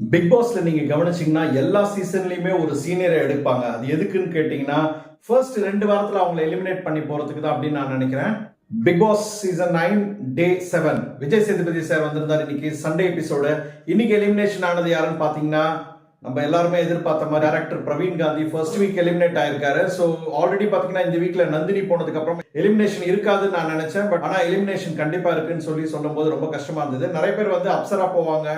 Big பாஸ்ல நீங்க கவனிச்சீங்கன்னா எல்லா சீசன்லயுமே ஒரு சீனியரை எடுப்பாங்க. அது எதுக்குன்னு கேட்டீங்கன்னா ஃபர்ஸ்ட் ரெண்டு வாரத்துல அவங்களை எலிமினேட் பண்ணி போறதுக்கு தான் அப்படின்னு நான் நினைக்கிறேன். Bigg Boss season nine day seven Vijay Sethupathi sir வந்திருந்தார் இன்னைக்கு சண்டே எபிசோடு இன்னைக்கு எலிமினேஷன் ஆனது யாருன்னு பாத்தீங்கன்னா நம்ம எல்லாருமே எதிர்பார்த்த மாதிரி director Praveen Gandhi first week eliminate ஆயிருக்காரு. ஸோ ஆல்ரெடி பார்த்தீங்கன்னா இந்த வீக்ல நந்தினி போனதுக்கு அப்புறம் எலிமினேஷன் இருக்காதுன்னு நான் நினைச்சேன். பட் ஆனால் எலிமினேஷன் கண்டிப்பா இருக்குன்னு சொல்லி சொல்லும்போது ரொம்ப கஷ்டமா இருந்தது. நிறைய பேர் வந்து அப்சரா போவாங்க.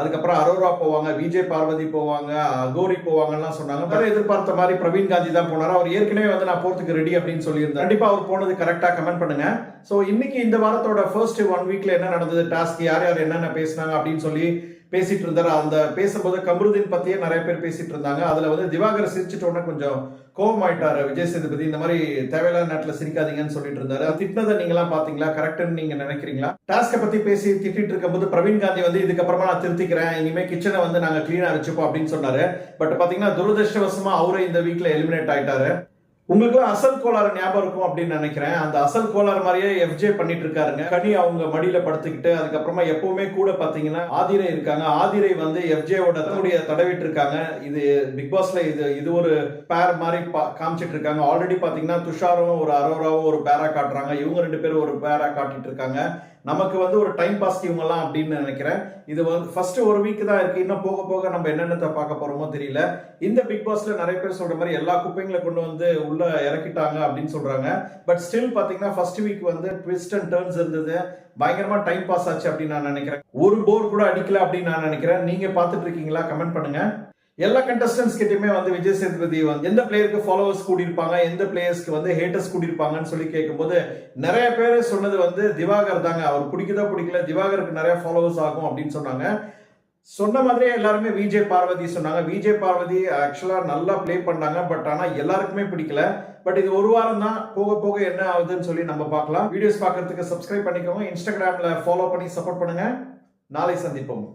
அதுக்கப்புறம் அரோரா போவாங்க விஜய் பார்வதி போவாங்க அகோரி போவாங்கலாம் சொன்னாங்க. வேற எதிர்பார்த்த மாதிரி பிரவீன் காந்தி தான் போனாரு. அவர் ஏற்கனவே வந்து நான் போறதுக்கு ரெடி அப்படின்னு சொல்லியிருந்தேன் கண்டிப்பா அவர் போனது கரெக்டா கமெண்ட் பண்ணுங்க. ஸோ இன்னைக்கு இந்த வாரத்தோட ஃபர்ஸ்ட் ஒன் வீக்ல என்ன நடந்தது? டாஸ்க் யார் யார் என்னென்ன பேசினாங்க அப்படின்னு சொல்லி பேசிட்டு இருந்தார் அந்த பேசும்போது கமருதீன் பத்தியே நிறைய பேர் பேசிட்டு இருந்தாங்க அதுல வந்து திவாகர் சிரிச்சிட்ட உடனே கொஞ்சம் கோபம் ஆயிட்டாரு விஜய் சேதுபதி. இந்த மாதிரி தேவையில்லாத நேரத்துல சிரிக்காதீங்கன்னு சொல்லிட்டு இருந்தாரு அது திட்டினதை நீங்க எல்லாம் பாத்தீங்களா கரெக்ட்னு நீங்க நினைக்கிறீங்களா? டாஸ்க பத்தி பேசி திட்டிட்டு இருக்கும்போது பிரவீன் காந்தி வந்து இதுக்கப்புறமா நான் திருத்திக்கிறேன். இனிமே கிச்சனை வந்து நாங்க கிளீனா வச்சுப்போம். அப்படின்னு சொன்னாரு. பட் பாத்தீங்கன்னா துரதிருஷ்டவசமா அவரு இந்த வீக்ல எலிமினேட் ஆயிட்டாரு. உங்களுக்குலாம் அசல் கோளாறு ஞாபகம் இருக்கும் அப்படின்னு நினைக்கிறேன். அந்த அசல் கோளாறு மாதிரியே எஃப்ஜே பண்ணிட்டு இருக்காருங்க. கனி அவங்க மடியில படுத்துக்கிட்டு அதுக்கப்புறமா எப்பவுமே கூட பாத்தீங்கன்னா ஆதிரை இருக்காங்க. ஆதிரை வந்து எஃப்ஜேவோட தன்னுடைய தடவிட்டு இருக்காங்க இது பிக் பாஸ்ல இது இது ஒரு பேர் மாதிரி பா- காமிச்சிட்டு இருக்காங்க ஆல்ரெடி பாத்தீங்கன்னா துஷாரும் ஒரு அரோராவும் ஒரு பேரா காட்டுறாங்க. இவங்க ரெண்டு பேரும் ஒரு பேரா காட்டிட்டு இருக்காங்க நமக்கு வந்து ஒரு டைம் பாஸ் இவங்கெல்லாம் அப்படின்னு நினைக்கிறேன். இது வந்து ஃபர்ஸ்ட் ஒரு வீக் தான் இருக்கு. இன்னும் போக போக நம்ம என்னென்னத்தை பார்க்க போறோமோ தெரியல. இந்த பிக் பாஸ்ல நிறைய பேர் சொல்ற மாதிரி எல்லா குப்பைங்களை கொண்டு வந்து உள்ள இறக்கிட்டாங்க அப்படின்னு சொல்றாங்க. பட் ஸ்டில் பாத்தீங்கன்னா ஃபர்ஸ்ட் வீக் வந்து ட்விஸ்ட் அண்ட் டேர்ன்ஸ் இருந்தது. பயங்கரமா டைம் பாஸ் ஆச்சு அப்படின்னு நான் நினைக்கிறேன். ஒரு போர் கூட அடிக்கல அப்படின்னு நான் நினைக்கிறேன். நீங்க பாத்துட்டு இருக்கீங்களா? கமெண்ட் பண்ணுங்க. எல்லா கண்டஸ்டன்ஸ் கிட்டயுமே வந்து விஜய் சேதுபதி வந்து எந்த பிளேயருக்கு ஃபாலோவர்ஸ் கூடியிருப்பாங்க எந்த பிளேயர்ஸ்க்கு வந்து ஹேட்டர்ஸ் கூடியிருப்பாங்கன்னு சொல்லி கேட்கும்போது நிறைய பேர் சொன்னது வந்து திவாகர் தாங்க. அவர் பிடிக்குதோ பிடிக்கல திவாகருக்கு நிறைய ஃபாலோவர்ஸ் ஆகும் அப்படின்னு சொன்னாங்க. சொன்ன மாதிரியே எல்லாருமே விஜய் பார்வதி சொன்னாங்க. விஜய் பார்வதி ஆக்சுவலாக நல்லா ப்ளே பண்ணாங்க பட் ஆனால் எல்லாருக்குமே பிடிக்கல. பட் இது ஒரு வாரம் தான். போக போக என்ன ஆகுதுன்னு சொல்லி நம்ம பார்க்கலாம். வீடியோஸ் பார்க்கறதுக்கு சப்ஸ்கிரைப் பண்ணிக்கோங்க. இன்ஸ்டாகிராமில் ஃபாலோ பண்ணி சப்போர்ட் பண்ணுங்க. நாளை சந்திப்போம்.